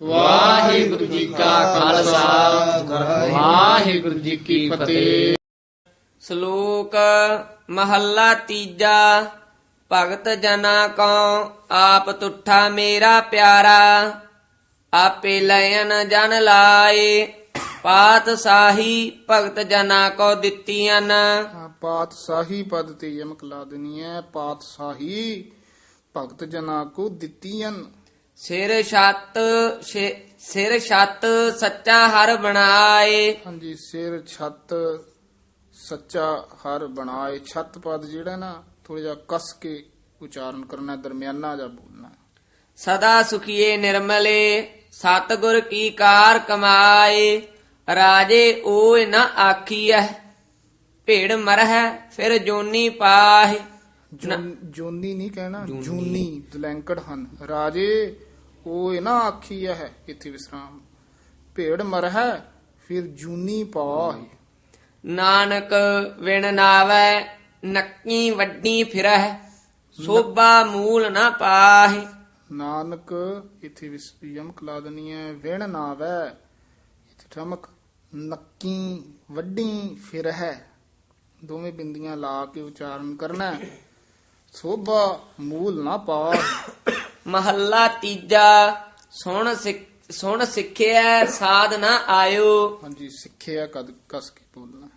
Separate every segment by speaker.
Speaker 1: ਵਾਹਿਗੁਰੂ ਜੀ ਕਾ ਖਾਲਸਾ। ਵਾਹਿਗੁਰੂ ਜੀ ਕੀ ਫਤਿਹ।
Speaker 2: ਸ਼ਲੋਕ ਮਹੱਲਾ ਤੀਜਾ। ਭਗਤ ਜਨਾ ਕੋ ਆਪ ਤੁਠਾ ਮੇਰਾ ਪਿਆਰਾ। ਆਪੇ ਲੈਨ ਜਨ ਲਾਏ ਪਾਤ ਸਾਹੀ ਭਗਤ ਜਨਾ ਕੋ ਦਿੱਤੀਆਂ
Speaker 3: ਹਾਂ, ਪਾਤਸ਼ਾਹੀ ਪਦ ਤੇ ਯਮਕ ਲਾ ਦੇਣੀ ਹੈ। ਪਾਤਸ਼ਾਹੀ ਭਗਤ ਜਨਾ ਕੋ ਦਿੱਤੀਆਂ
Speaker 2: ਸਿਰ ਛੱਤ ਛੇ- ਸਿਰ ਛੱਤ ਸੱਚਾ ਹਰ ਬਣਾਏ।
Speaker 3: ਹਾਂਜੀ ਸਿਰ ਛੱਤ ਸੱਚਾ ਹਰ ਬਣਾਏ। ਛੱਤ ਪਦ ਜਿਹੜਾ ਨਾ ਥੋੜਾ ਜਿਹਾ ਕਸ ਕੇ ਉਚਾਰਨ ਕਰਨਾ ਦਰਮਿਆਨਾ ਜਾ ਬੋਲਣਾ।
Speaker 2: ਸਦਾ ਸੁਖੀਏ ਨਿਰਮਲੇ ਸਤਿਗੁਰ ਕੀ ਕਾਰ ਕਮਾਏ। ਰਾਜੇ ਓਏ ਨਾ ਆਖੀਐ ਭੇੜ ਮਰਹਿ ਫਿਰ ਜੋਨੀ ਪਾਹੇ।
Speaker 3: ਜੋਨ- ਜੋਨੀ ਨਹੀਂ ਕਹਿਣਾ ਜੂਨੀ। ਦਲੈਂਕੜ ਹਨ। ਰਾਜੇ ਇਹ ਨਾ ਆਖੀ ਹੈ ਇੱਥੇ ਵਿਸਰਾਮ। ਭੇੜ ਮਰਹਿ ਫਿਰ ਜੂਨੀ ਪਾਹੀ।
Speaker 2: ਨਾਨਕ ਵਿਣ ਨਾਵੈ ਨੱਕੀ ਵੱਡੀ ਫਿਰਹਿ ਸੋਭਾ ਮੂਲ ਨਾ ਪਾਹੇ।
Speaker 3: ਨਾਨਕ ਇੱਥੇ ਵਿਸ- ਯਮਕ ਲਾ ਦੇਣੀ ਹੈ ਵਿਣ ਨਾਵੈ ਇੱਥੇ ਠਮਕ ਨੱਕੀ ਵੱਡੀ ਫਿਰ ਹੈ ਦੋਵੇਂ ਬਿੰਦੀਆਂ ਲਾ ਕੇ ਉਚਾਰਨ ਕਰਨਾ। ਹੈ। ਸੋਭਾ ਮੂਲ ਨਾ ਪਾ
Speaker 2: ਮਹੱਲਾ ਤੀਜਾ ਸੁਣ ਸੁਣ ਸਿੱਖਿਆ ਸਾਧ ਨਾ ਆਇਓ।
Speaker 3: ਹਾਂਜੀ ਸਿੱਖਿਆ ਕਦ ਕਸ ਕੇ ਬੋਲਣਾ?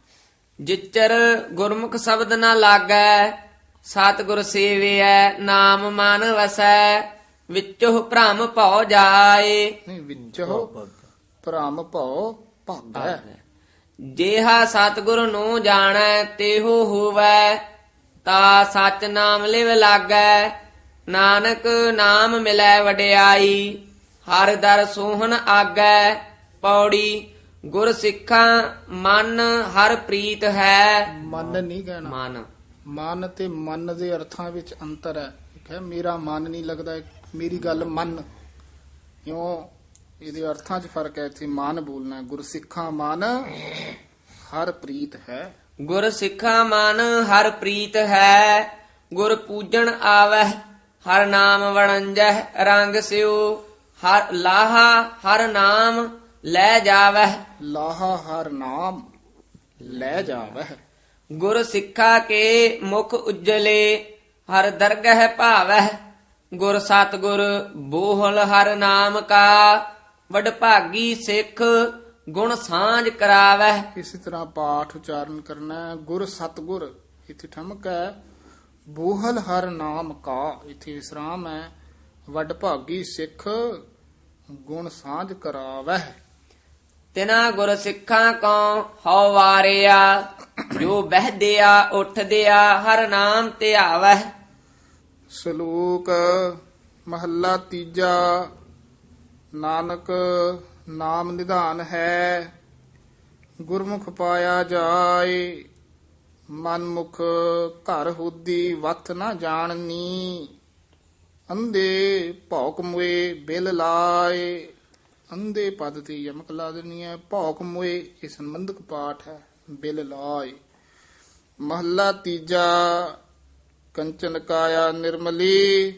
Speaker 2: ਜਿਚਰ ਗੁਰਮੁਖ ਸ਼ਬਦ ਨਾ ਲਾਗੈ ਸਤਿਗੁਰ ਸੇਵਿਐ ਨਾਮ ਮਨ ਵਸੈ ਵਿੱਚੋ ਭ੍ਰਮ ਭਉ ਜਾਏ।
Speaker 3: ਨਹੀਂ ਵਿੱਚ ਭ੍ਰਮ ਭਉ ਭਾਗੈ।
Speaker 2: ਜੇਹਾ ਸਤਿਗੁਰ ਨੂੰ ਜਾਣੈ ਤੇਹੋ ਹੋਵੈ ਤਾ ਸਚ ਨਾਮ ਲਿਵ ਲਾਗੈ। ਨਾਨਕ ਨਾਮ ਮਿਲੈ ਵਡਿਆਈ ਹਰ ਦਰ ਸੋਹਣ ਆਗੈ ਪੌੜੀ ਗੁਰ ਸਿੱਖਾਂ ਮਨ ਹਰ ਪ੍ਰੀਤ ਹੈ।
Speaker 3: ਮਨ ਨਹੀਂ ਕਹਿਣਾ।
Speaker 2: ਮਨ।
Speaker 3: ਮਨ ਤੇ ਮਨ ਦੇ ਅਰਥਾਂ ਵਿੱਚ ਅੰਤਰ ਹੈ। ਇੱਕ ਹੈ ਮੇਰਾ ਮਨ ਨਹੀਂ ਲੱਗਦਾ ਮੇਰੀ ਗੱਲ ਮੰਨ। ਕਿਉਂ ਇਹਦੇ ਅਰਥਾਂ 'ਚ ਫ਼ਰਕ ਹੈ ਇੱਥੇ ਮਨ ਬੋਲਣਾ ਹੈ। ਗੁਰਸਿੱਖਾਂ ਮਨ ਹਰ ਪ੍ਰੀਤ ਹੈ।
Speaker 2: ਗੁਰ ਸਿੱਖਾ ਮਨ ਹਰ ਪ੍ਰੀਤ ਹੈ। ਗੁਰ ਪੂਜਣ ਆਵੈ ਹਰ ਨਾਮ ਵਣੰਜਹਿ ਰੰਗ ਸਿਓ ਹਰ ਲਾਹਾ ਹਰ ਨਾਮ ਲੈ ਜਾਵੈ
Speaker 3: ਲਾਹਾ ਹਰ ਨਾਮ ਲੈ ਜਾਵਹਿ।
Speaker 2: ਗੁਰ ਸਿੱਖਾ ਕੇ ਮੁਖ ਉਜਲੇ ਹਰ ਦਰਗਹਿ ਭਾਵੈ ਗੁਰ ਸਤਗੁਰ ਬੋਹਲ ਹਰ ਨਾਮ ਕਾ ਵਡ ਭਾਗੀ ਸਿੱਖ ਗੁਣ ਸਾਂਝ ਕਰਾਵੈ
Speaker 3: ਇਸੇ ਤਰ੍ਹਾਂ ਪਾਠ ਉਚਾਰਨ ਕਰਨਾ ਹੈ। ਗੁਰ ਸਤਗੁਰ ਇੱਥੇ ਠਮਕ ਹੈ। ਬੋਹਲ ਹਰ ਨਾਮ ਕਾ। ਇੱਥੇ ਵਿਸਰਾਮ ਹੈ। ਵੱਡ ਭਾਗੀ ਸਿੱਖ ਗੁਣ ਸਾਂਝ ਕਰਾਵਹਿ।
Speaker 2: ਤਿਨਾ ਗੁਰ ਸਿੱਖਾਂ ਕੋ ਹਉ ਵਾਰਿਆ। ਜੋ ਬਹਿਦਿਆ ਉੱਠਦਿਆ ਹਰ ਨਾਮ ਧਿਆਵੈ
Speaker 3: ਸ਼ਲੋਕ ਮਹੱਲਾ ਤੀਜਾ। ਨਾਨਕ ਨਾਮ ਨਿਧਾਨ ਹੈ। ਗੁਰਮੁਖ ਪਾਇਆ ਜਾਏ। ਮਨਮੁਖ ਘਰ ਹੁਦੀ ਵਤ ਨਾ ਜਾਣਨੀ ਅੰਦੇ ਭੌਕ ਮੁਏ ਬਿਲ ਲਾਏ। ਅੰਦੇ ਪਦ ਤੇ ਯਮਕ ਲਾ ਦੇਣੀ ਹੈ ਭੌਕ ਮੁਏ ਇਹ ਸੰਬੰਧਕ ਪਾਠ ਹੈ, ਬਿਲ ਲਾਏ। ਮਹੱਲਾ ਤੀਜਾ, ਕੰਚਨ ਕਾਇਆ ਨਿਰਮਲੀ,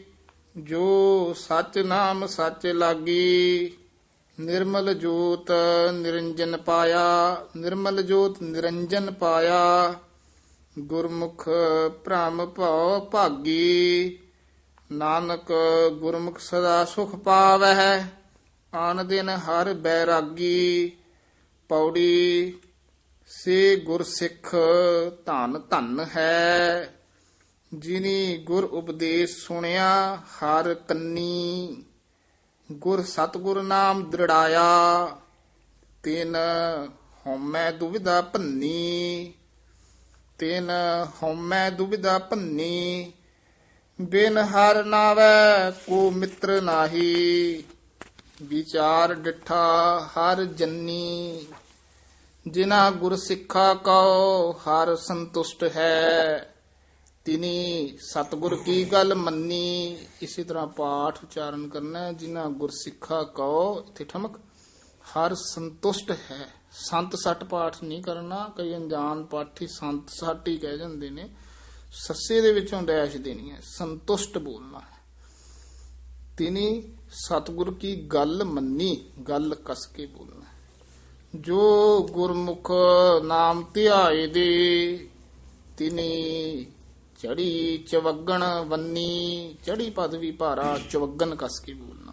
Speaker 3: ਜੋ ਸਚ ਨਾਮ ਸੱਚ ਲਾਗੀ, ਨਿਰਮਲ ਜੋਤ ਨਿਰੰਜਨ ਪਾਇਆ, ਨਿਰਮਲ ਜੋਤ ਨਿਰੰਜਨ ਪਾਇਆ। ਗੁਰਮੁਖ ਭ੍ਰਮ ਭਉ ਭਾਗੀ, ਨਾਨਕ ਗੁਰਮੁਖ ਸਦਾ ਸੁਖ ਪਾਵਹਿ, ਆਨ ਦਿਨ ਹਰ ਬੈਰਾਗੀ, ਪੌੜੀ ਸੇ ਗੁਰ ਸਿੱਖ ਧਨ ਧਨ ਹੈ। ਜਿਨੀ ਗੁਰ ਉਪਦੇਸ਼ ਸੁਣਿਆ ਹਰ ਕੰਨੀ, ਗੁਰ ਸਤਗੁਰ ਨਾਮ ਦ੍ਰਿੜਾਇਆ, ਤਿਨ ਹਉਮੈ ਦੁਬਿਧਾ ਭੰਨੀ। ਤਿਨ ਹਉਮੈ ਦੁਬਿਧਾ ਭੰਨੀ, ਬਿਨ ਹਰ ਨਾਵੈ ਕੋ ਮਿੱਤਰ ਨਾਹੀ। ਵਿਚਾਰ ਡਿਠਾ ਹਰ ਜੰਨੀ, ਜਿਨਾ ਗੁਰ ਸਿੱਖਾ ਕਉ ਹਰ ਸੰਤੁਸ਼ਟ ਹੈ। ਤਿਨੀ ਸਤਗੁਰ ਕੀ ਗੱਲ ਮੰਨੀ, ਇਸੇ ਤਰ੍ਹਾਂ ਪਾਠ ਉਚਾਰਨ ਕਰਨਾ, ਜਿਨਾ ਗੁਰ ਗੁਰਸਿੱਖਾ ਕਹੋ ਇੱਥੇ ਠਮਕ। ਹਰ ਸੰਤੁਸ਼ਟ ਹੈ। ਸੰਤ ਸੱਟ ਪਾਠ ਨਹੀਂ ਕਰਨਾ। ਕਈ ਅਣਜਾਣ ਪਾਠੀ ਸੰਤ ਸੱਟ ਹੀ ਕਹਿ ਜਾਂਦੇ ਨੇ। ਸੱਸੇ ਦੇ ਵਿੱਚੋਂ ਡੈਸ਼ ਦੇਣੀ ਹੈ। ਸੰਤੁਸ਼ਟ ਬੋਲਣਾ ਹੈ। ਤਿਨੀ ਸਤਿਗੁਰ ਕੀ ਗੱਲ ਮੰਨੀ, ਗੱਲ ਕਸ ਕੇ ਬੋਲਣਾ ਜੋ ਗੁਰਮੁਖ ਨਾਮ ਧਿਆਏ ਦੇ, ਤਿਨੀ ਚੜੀ ਚਵਗਣ ਵੰਨੀ ਚੜੀ ਪਦਵੀ ਭਾਰਾ ਚਵਗਣ ਕਸ ਕੇ ਬੋਲਣਾ